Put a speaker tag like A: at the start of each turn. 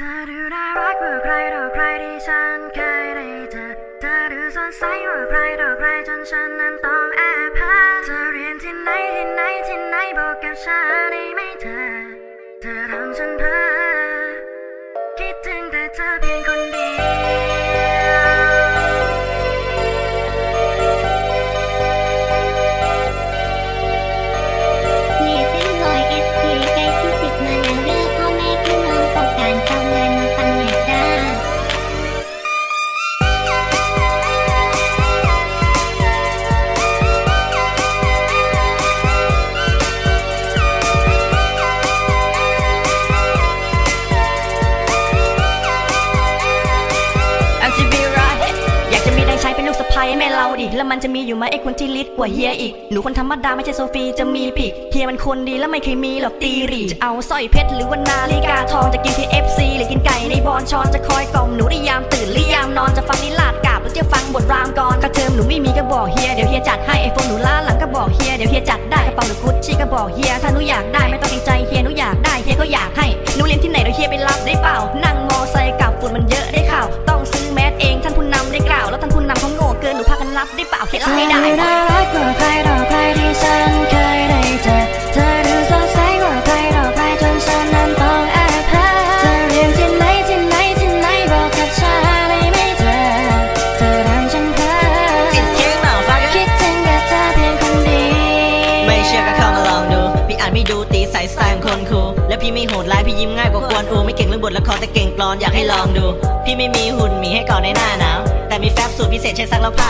A: เธอดูน่ารักกว่าใครต่อใครที่ฉันเคยได้เจอเธอดูสดใสกว่าใครต่อใครจนฉันนั้นต้องแอบหาเธอเรียนที่ไหนที่ไหนที่ไหนบอกกับฉันได้ไหมเธอ เธอทำฉันเพ้อ เป็
B: นลูกสะใภ้แม่เราดิแล้วมันจะมีอยู่ไหมไอ้คนที่ลิดกว่าเฮียอีก หนูคนธรรมดาไม่ใช่โซฟีจะมีผิดเฮียมันคนดีแล้วไม่เคยมีหรอกตีรีจะเอาสร้อยเพชรหรือว่านาฬิกาทองจะกิน KFC หรือกินไก่ในบอนชอนจะคอยกล่อมหนูได้ยามตื่นหรือยามนอนจะฟังนิลาดกาบหรือจะฟังบทรามกรก็เทอมหนูไม่มีก็บอกเฮียเดี๋ยวเฮียจัดให้ไอโฟนหนูล้าหลังก็บอกเฮียเดี๋ยวเฮียจัดได้กระเป๋าหรือกุชชี่ก็บอกเฮียถ้าหนูอยากได้ไม่ต้องเกรงใจเฮียหนูอยากได้เฮีย ลับได้เปล่าเห็น
A: เธ
B: รับ
A: อ
B: ไม่
A: ดู
B: ได้
A: น่ารักกว่าใครต่อใครที่ฉันเคยได้เจอเธอดูสดใสกว่าใครต่อใครจนฉันนั้นต้องแอบหาเธอเรียนที่ไหนที่ไหนที่ไหนบอกกับฉันได้ไหมเธอเธอทำฉันเพ้อ
C: ติดคิ้วเมาฟัก
A: คิดถึงแต่เธอเพียงคนเดียว
C: ไม่เชื่อก็เข้ามาลองดูพี่อ่านไม่ดูตีสายสไตล์ของคนคูและพี่ไม่โหดร้ายพี่ยิ้มง่ายกว่ากวนอูไม่เก่งเรื่องบทละครแต่เก่งกลอนอยากให้ลองดู พี่ไม่มีหุ่นหมีให้ก่อนในหน้าหนาวแต่มีแฟบสูตรพิเศษใช้ซักแล้วผ้า